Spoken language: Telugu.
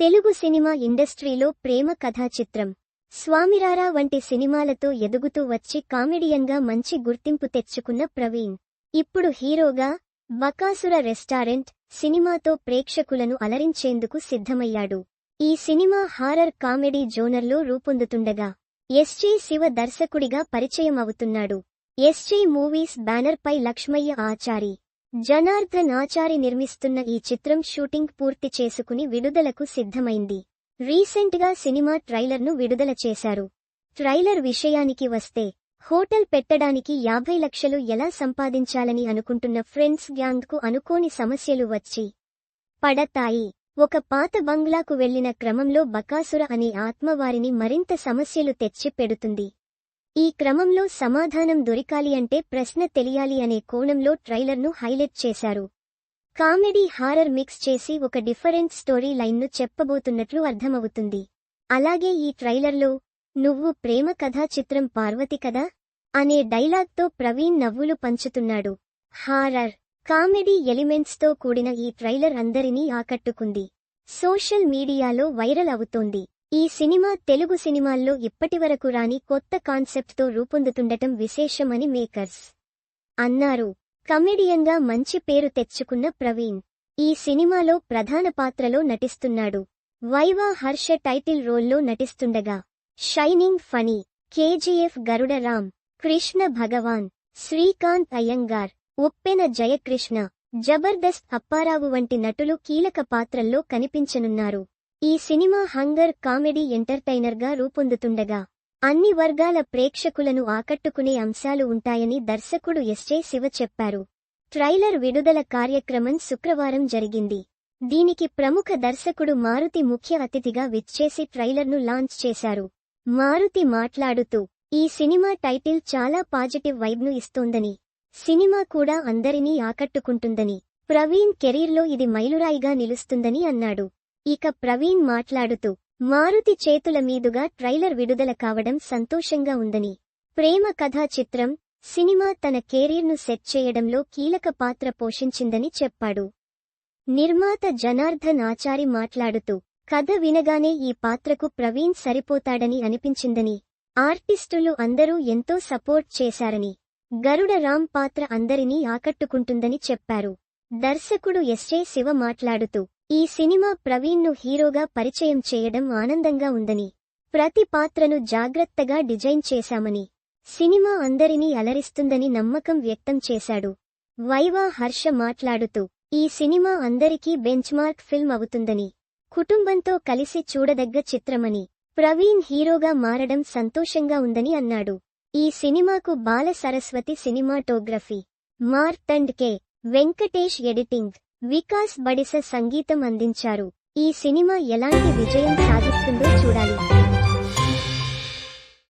తెలుగు సినిమా ఇండస్ట్రీలో ప్రేమ కథా చిత్రం. స్వామిరారా వంటి సినిమాలతో ఎదుగుతూ వచ్చి కామెడియన్గా మంచి గుర్తింపు తెచ్చుకున్న ప్రవీణ్. ఇప్పుడు హీరోగా బకాసుర రెస్టారెంట్ సినిమాతో ప్రేక్షకులను అలరించేందుకు సిద్ధమయ్యాడు. ఈ సినిమా హారర్ కామెడీ జోనర్లో రూపొందుతుండగా ఎస్జే శివ దర్శకుడిగా పరిచయం అవుతున్నాడు ఎస్జే మూవీస్ బ్యానర్పై లక్ష్మయ్య ఆచారి జనార్దన్ ఆచారి నిర్మిస్తున్న ఈ చిత్రం షూటింగ్ పూర్తి చేసుకుని విడుదలకు సిద్ధమైంది. రీసెంట్గా సినిమా ట్రైలర్ను విడుదల చేశారు. ట్రైలర్ విషయానికి వస్తే హోటల్ పెట్టడానికి యాభై లక్షలు ఎలా సంపాదించాలని అనుకుంటున్న ఫ్రెండ్స్ గ్యాంగ్కు అనుకోని సమస్యలు వచ్చి పడతాయి. ఒక పాత బంగ్లాకు వెళ్ళిన క్రమంలో బకాసుర అనే ఆత్మవారిని మరింత సమస్యలు తెచ్చి పెడుతుంది ఈ క్రమంలో సమాధానం దొరికాలి అంటే ప్రశ్న తెలియాలి అనే కోణంలో ట్రైలర్ను హైలైట్ చేశారు. కామెడీ హారర్ మిక్స్ చేసి ఒక డిఫరెంట్ స్టోరీ లైన్ను చెప్పబోతున్నట్లు అర్థమవుతుంది. అలాగే ఈ ట్రైలర్లో నువ్వు ప్రేమ కథా చిత్రం పార్వతి కదా? అనే డైలాగ్తో ప్రవీణ్ నవ్వులు పంచుతున్నాడు. హారర్ కామెడీ ఎలిమెంట్స్తో కూడిన ఈ ట్రైలర్ అందరినీ ఆకట్టుకుంది. సోషల్ మీడియాలో వైరల్ అవుతోంది. ఈ సినిమా తెలుగు సినిమాల్లో ఇప్పటివరకు రాని కొత్త కాన్సెప్ట్తో రూపొందుతుండటం విశేషమని మేకర్స్ అన్నారు. కమెడియన్గా మంచి పేరు తెచ్చుకున్న ప్రవీణ్ ఈ సినిమాలో ప్రధాన పాత్రలో నటిస్తున్నాడు. వైవా హర్ష టైటిల్ రోల్లో నటిస్తుండగా. షైనింగ్ ఫనీ కేజీఎఫ్ గరుడ రామ్ కృష్ణ భగవాన్ శ్రీకాంత్ అయ్యంగార్ ఉప్పెన జయకృష్ణ జబర్దస్త్ అప్పారావు వంటి నటులు కీలక పాత్రల్లో కనిపించనున్నారు. ఈ సినిమా హంగర్ కామెడీ ఎంటర్టైనర్గా రూపొందుతుండగా అన్ని వర్గాల ప్రేక్షకులను ఆకట్టుకునే అంశాలు ఉంటాయని దర్శకుడు ఎస్జే శివ చెప్పారు. ట్రైలర్ విడుదల కార్యక్రమం శుక్రవారం జరిగింది. దీనికి ప్రముఖ దర్శకుడు మారుతి ముఖ్య అతిథిగా విచ్చేసి ట్రైలర్ను లాంచ్ చేశారు. మారుతి మాట్లాడుతూ ఈ సినిమా టైటిల్ చాలా పాజిటివ్ వైబ్ను ఇస్తోందని సినిమా కూడా అందరినీ ఆకట్టుకుంటుందని ప్రవీణ్ కెరీర్లో ఇది మైలురాయిగా నిలుస్తుందని అన్నాడు. ఇక ప్రవీణ్ మాట్లాడుతూ మారుతి చేతుల మీదుగా ట్రైలర్ విడుదల కావడం సంతోషంగా ఉందని. ప్రేమ కథా చిత్రం సినిమా తన కెరీర్ను సెట్ చేయడంలో కీలక పాత్ర పోషించిందని చెప్పాడు. నిర్మాత జనార్దన్ ఆచారి మాట్లాడుతూ కథ వినగానే ఈ పాత్రకు ప్రవీణ్ సరిపోతాడని అనిపించిందని. ఆర్టిస్టులు అందరూ ఎంతో సపోర్ట్ చేశారని. గరుడ రామ్ పాత్ర అందరినీ ఆకట్టుకుంటుందని చెప్పారు. దర్శకుడు ఎస్జే శివ మాట్లాడుతూ ఈ సినిమా ప్రవీణ్ను హీరోగా పరిచయం చేయడం ఆనందంగా ఉందని ప్రతి పాత్రను జాగ్రత్తగా డిజైన్ చేశామని సినిమా అందరినీ అలరిస్తుందని నమ్మకం వ్యక్తం చేశాడు. వైవా హర్ష మాట్లాడుతూ ఈ సినిమా అందరికీ బెంచ్మార్క్ ఫిల్మ్ అవుతుందని కుటుంబంతో కలిసి చూడదగ్గ చిత్రమని ప్రవీణ్ హీరోగా మారడం సంతోషంగా ఉందని అన్నాడు. ఈ సినిమాకు Bala Saraswathi cinematography Marthand K Venkatesh editing Vikas Badisa సంగీతం అందించారు. ఈ సినిమా ఎలాంటి విజయం సాధిస్తుందో చూడాలి.